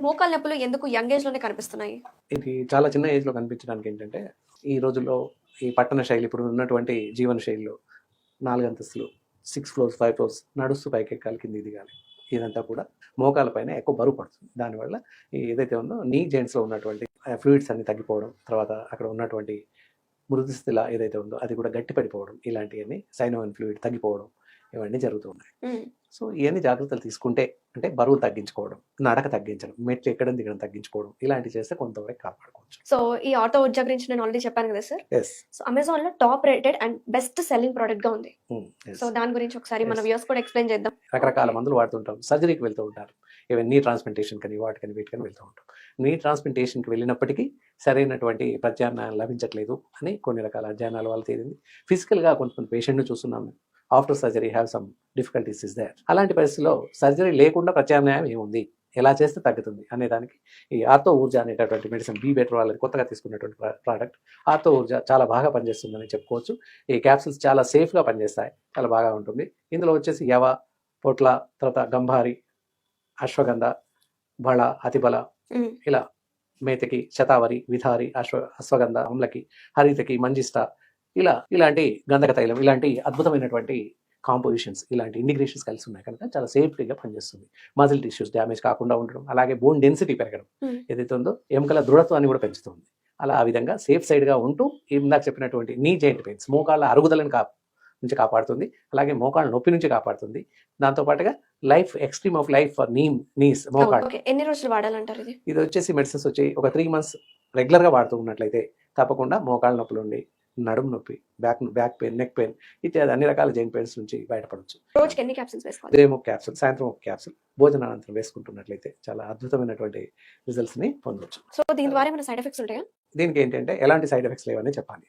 మోకాల నొప్పులు ఎందుకు యంగ్ ఏజ్లోనే కనిపిస్తున్నాయి? ఇది చాలా చిన్న ఏజ్లో కనిపించడానికి ఏంటంటే ఈ రోజుల్లో ఈ పట్టణ శైలి ఇప్పుడు ఉన్నటువంటి జీవన శైలిలో నాలుగు అంతస్తులు సిక్స్ ఫ్లోర్స్ ఫైవ్ ఫ్లోర్స్ నడుస్తూ పైకి ఎక్కాలి కింది దిగాలి ఇదంతా కూడా మోకాల పైన ఎక్కువ బరువు పడుతుంది. దానివల్ల ఏదైతే ఉందో నీ జెంట్స్లో ఉన్నటువంటి ఫ్లూయిడ్స్ అన్ని తగ్గిపోవడం తర్వాత అక్కడ ఉన్నటువంటి మృదుస్థిల ఏదైతే ఉందో అది కూడా గట్టి పడిపోవడం ఇలాంటివన్నీ సైనోవన్ ఫ్లూయిడ్ తగ్గిపోవడం ఇవన్నీ జరుగుతూ ఉన్నాయి. సో ఇవన్నీ జాగ్రత్తలు తీసుకుంటే అంటే బరువు తగ్గించుకోవడం నడక తగ్గించడం మెట్లు ఎక్కడం దిగడం తగ్గించుకోవడం ఇలాంటివి చేస్తే కొంతవరకు కాపాడుకోవచ్చు. సో ఈ ఆటో ఉర్జా గురించి నేను ఆల్రెడీ చెప్పాను కదా సార్? సో అమెజాన్లో top rated and best selling ప్రోడక్ట్గా ఉంది సో దాని గురించి ఒకసారి మన. వ్యూస్ కూడా ఎక్స్ప్లెయిన్ చేద్దాం. రకరకాల మందులు వాడుతుంటాం. సర్జరీకి వెళ్తూ ఉంటారు ఈవెన్ నీ ట్రాన్స్ప్లాంటేషన్ కానీ వాటికని వీటికని వెళ్తూ ఉంటాం. నీ ట్రాన్స్ప్లాంటేషన్కి వెళ్ళినప్పటికీ సరైనటువంటి ప్రత్యామ్నాయం లభించట్లేదు అని కొన్ని రకాల అధ్యయనాల వల్ల తేలింది. ఫిజికల్గా కొంతమంది పేషెంట్ని చూస్తున్నాం after surgery have some difficulties is there. అలాంటి పరిస్థితుల్లో సర్జరీ లేకుండా ప్రత్యామ్నాయం ఏముంది? ఎలా చేస్తే తగ్గుతుంది? అనే దానికి ఈ ఆర్తో ఊర్జా అనేటటువంటి మెడిసిన్ బీ బెటర్ వాళ్ళది కొత్తగా తీసుకున్నటువంటి ప్రోడక్ట్. ఆర్తో ఊర్జా చాలా బాగా పనిచేస్తుందని చెప్పుకోవచ్చు. ఈ క్యాప్సిల్స్ చాలా సేఫ్గా పనిచేస్తాయి. చాలా బాగా ఉంటుంది. ఇందులో వచ్చేసి యవ పొట్ల తర్వాత గంభారి అశ్వగంధ బళ అతిబల. ఇలా మేతకి శతావరి విధారి అశ్వ అశ్వగంధ అమ్లకి హరితకి మంజిష్ట ఇలా ఇలాంటి గంధక తైలం ఇలాంటి అద్భుతమైనటువంటి కాంపోజిషన్స్ ఇలాంటి ఇంటిగ్రేషన్స్ కలిసి ఉన్నాయి కనుక చాలా సేఫ్టీగా పనిచేస్తుంది. మజిల్ టిష్యూస్ డ్యామేజ్ కాకుండా ఉండడం అలాగే బోన్ డెన్సిటీ పెరగడం. ఏదైతే ఉందో ఎముకల దృఢత్వాన్ని కూడా పెంచుతుంది. అలా ఆ విధంగా సేఫ్ సైడ్గా ఉంటూ ఇందాక చెప్పినటువంటి నీ జాయింట్ పెయిన్స్ మోకాళ్ళ అరుగుదలను కా నుంచి కాపాడుతుంది అలాగే మోకాళ్ళ నొప్పి నుంచి కాపాడుతుంది. దాంతో పాటుగా life extreme of life for knee knees మోకాళ్ళు ఎన్ని రోజులు వాడాలంటారు ఇది? ఇది వచ్చేసి మెడిసిన్స్ వచ్చి ఒక త్రీ మంత్స్ రెగ్యులర్గా వాడుతూ ఉన్నట్లయితే తప్పకుండా మోకాళ్ళ నొప్పులు ఉండి నడుము నొప్పి back back pain neck pain ఇత్యాది అన్ని రకాల జైన్ పెయిన్స్ నుంచి బయటపడవచ్చు రోజుకి ఎన్ని క్యాప్సిల్స్ వేసుకోవాలి? ఉదయం ఒక క్యాప్సూల్ సాయంత్రం ఒక క్యాప్సూల్ భోజనానంతరం వేసుకుంటున్నట్లయితే చాలా అద్భుతమైనటువంటి రిజల్ట్స్ని పొందవచ్చు సో దీని ద్వారా ఏమైనా సైడ్ ఎఫెక్ట్స్ ఉంటాయా? దీనికి ఏంటంటే ఎలాంటి సైడ్ ఎఫెక్ట్స్ లేవని చెప్పాలి.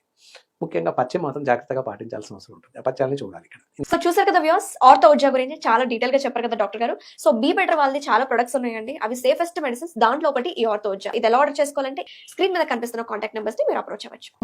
ముఖ్యంగా పచ్చే మాత్రం జాగ్రత్తగా పాటించాల్సిన అవసరం ఉంటుంది. ఆ పచ్చాలని చూడాలి ఇక్కడ. సో చూసారు కదా వ్యూస్ ఆర్థో ఉర్జా గురించి చాలా డీటెయిల్గా చెప్పారు కదా డాక్టర్ గారు. సో బీ బెటర్ వాళ్ళది చాలా ప్రొడక్ట్స్ ఉన్నాయండి. అవి సేఫెస్ట్ మెడిసిన్స్ దాంట్లో ఒకటి ఈ ఆర్థో ఉర్జా ఇది ఎలా ఆర్డర్ చేసుకోవాలంటే స్క్రీన్ మీద కనిపిస్తున్న కాంటాక్ట్ నెంబర్స్ని మీరు అప్రోచ్ అవ్వచ్చు.